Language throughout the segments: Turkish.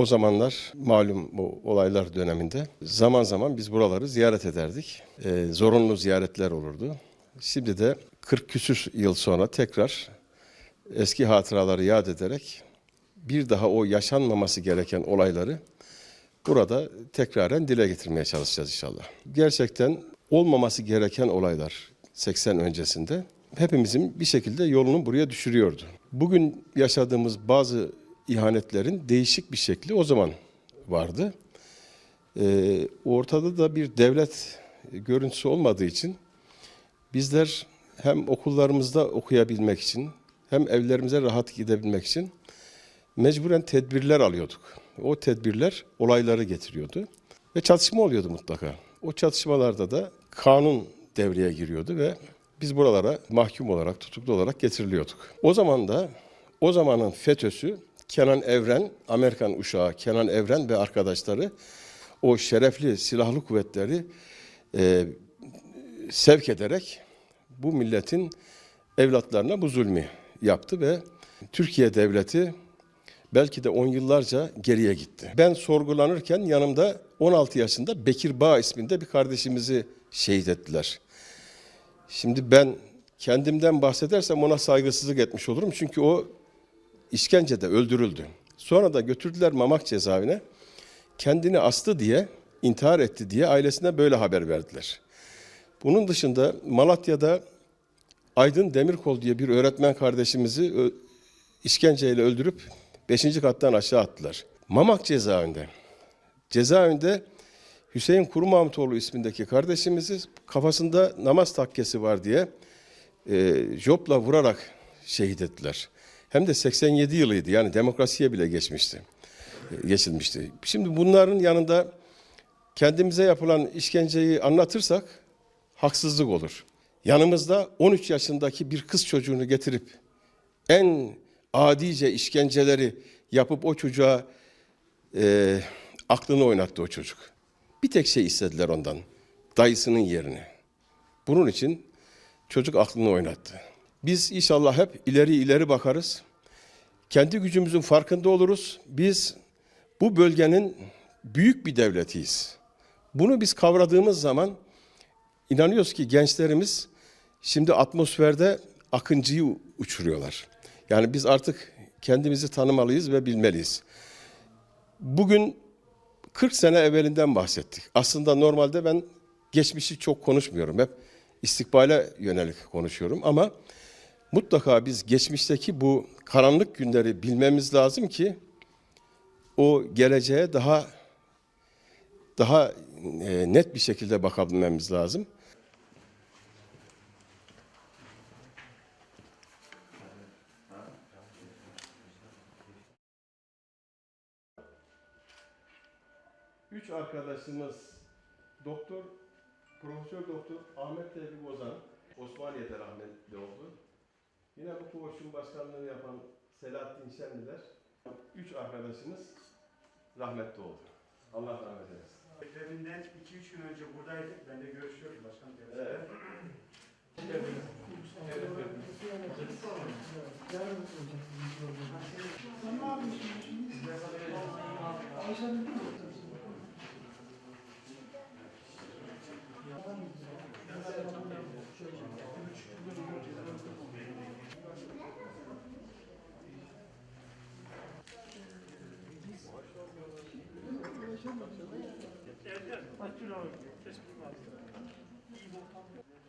O zamanlar malum bu olaylar döneminde zaman zaman biz buraları ziyaret ederdik. Ee, zorunlu ziyaretler olurdu. Şimdi de 40 küsür yıl sonra tekrar eski hatıraları yad ederek bir daha o yaşanmaması gereken olayları burada tekraren dile getirmeye çalışacağız inşallah. Gerçekten olmaması gereken olaylar 80 öncesinde hepimizin bir şekilde yolunu buraya düşürüyordu. Bugün yaşadığımız bazı ihanetlerin değişik bir şekli o zaman vardı. Ee, ortada da bir devlet görüntüsü olmadığı için bizler hem okullarımızda okuyabilmek için hem evlerimize rahat gidebilmek için mecburen tedbirler alıyorduk. O tedbirler olayları getiriyordu ve çatışma oluyordu mutlaka. O çatışmalarda da kanun devreye giriyordu ve biz buralara mahkum olarak, tutuklu olarak getiriliyorduk. O zaman da o zamanın FETÖ'sü Kenan Evren, Amerikan uşağı Kenan Evren ve arkadaşları o şerefli silahlı kuvvetleri e, sevk ederek bu milletin evlatlarına bu zulmü yaptı ve Türkiye devleti belki de on yıllarca geriye gitti. Ben sorgulanırken yanımda 16 yaşında Bekir Bağ isminde bir kardeşimizi şehit ettiler. Şimdi ben kendimden bahsedersem ona saygısızlık etmiş olurum. Çünkü o işkencede öldürüldü. Sonra da götürdüler Mamak cezaevine. Kendini astı diye, intihar etti diye ailesine böyle haber verdiler. Bunun dışında Malatya'da Aydın Demirkol diye bir öğretmen kardeşimizi işkenceyle öldürüp 5. kattan aşağı attılar. Mamak cezaevinde. Cezaevinde Hüseyin Kuru Mahmutoğlu ismindeki kardeşimizi kafasında namaz takkesi var diye e, jopla vurarak şehit ettiler. Hem de 87 yılıydı yani demokrasiye bile geçmişti. e, Geçilmişti. Şimdi bunların yanında kendimize yapılan işkenceyi anlatırsak haksızlık olur. Yanımızda 13 yaşındaki bir kız çocuğunu getirip en adice işkenceleri yapıp o çocuğa e, aklını oynattı o çocuk. Bir tek şey istediler ondan. Dayısının yerini. Bunun için çocuk aklını oynattı. Biz inşallah hep ileri ileri bakarız. Kendi gücümüzün farkında oluruz. Biz bu bölgenin büyük bir devletiyiz. Bunu biz kavradığımız zaman inanıyoruz ki gençlerimiz şimdi atmosferde akıncıyı uçuruyorlar. Yani biz artık kendimizi tanımalıyız ve bilmeliyiz. Bugün 40 sene evvelinden bahsettik. Aslında normalde ben geçmişi çok konuşmuyorum. Hep istikbale yönelik konuşuyorum ama mutlaka biz geçmişteki bu karanlık günleri bilmemiz lazım ki o geleceğe daha daha e, net bir şekilde bakabilmemiz lazım. Üç arkadaşımız doktor, profesör doktor Ahmet Tevfik Ozan, Osmaniye'de rahmetli oldu. Yine bu koğuşun başkanlığını yapan Selahattin Şenliler, üç arkadaşımız rahmetli oldu. Allah rahmet eylesin. Depreminden 2-3 gün önce buradaydık. Ben de görüşüyorum başkanım. Evet. Evet. Evet. Evet. Erken. Kaç kilo alıyor? Keskin var. İyi bir.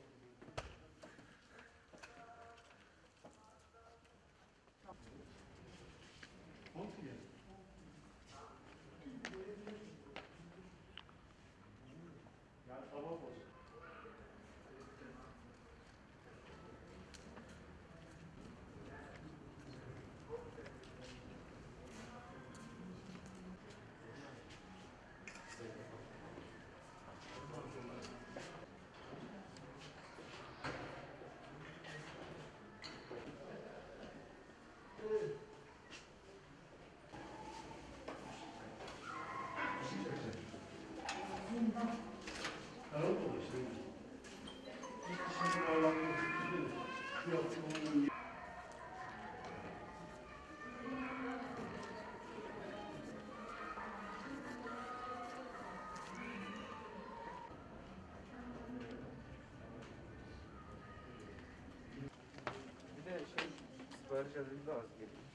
शरीर गावास गेली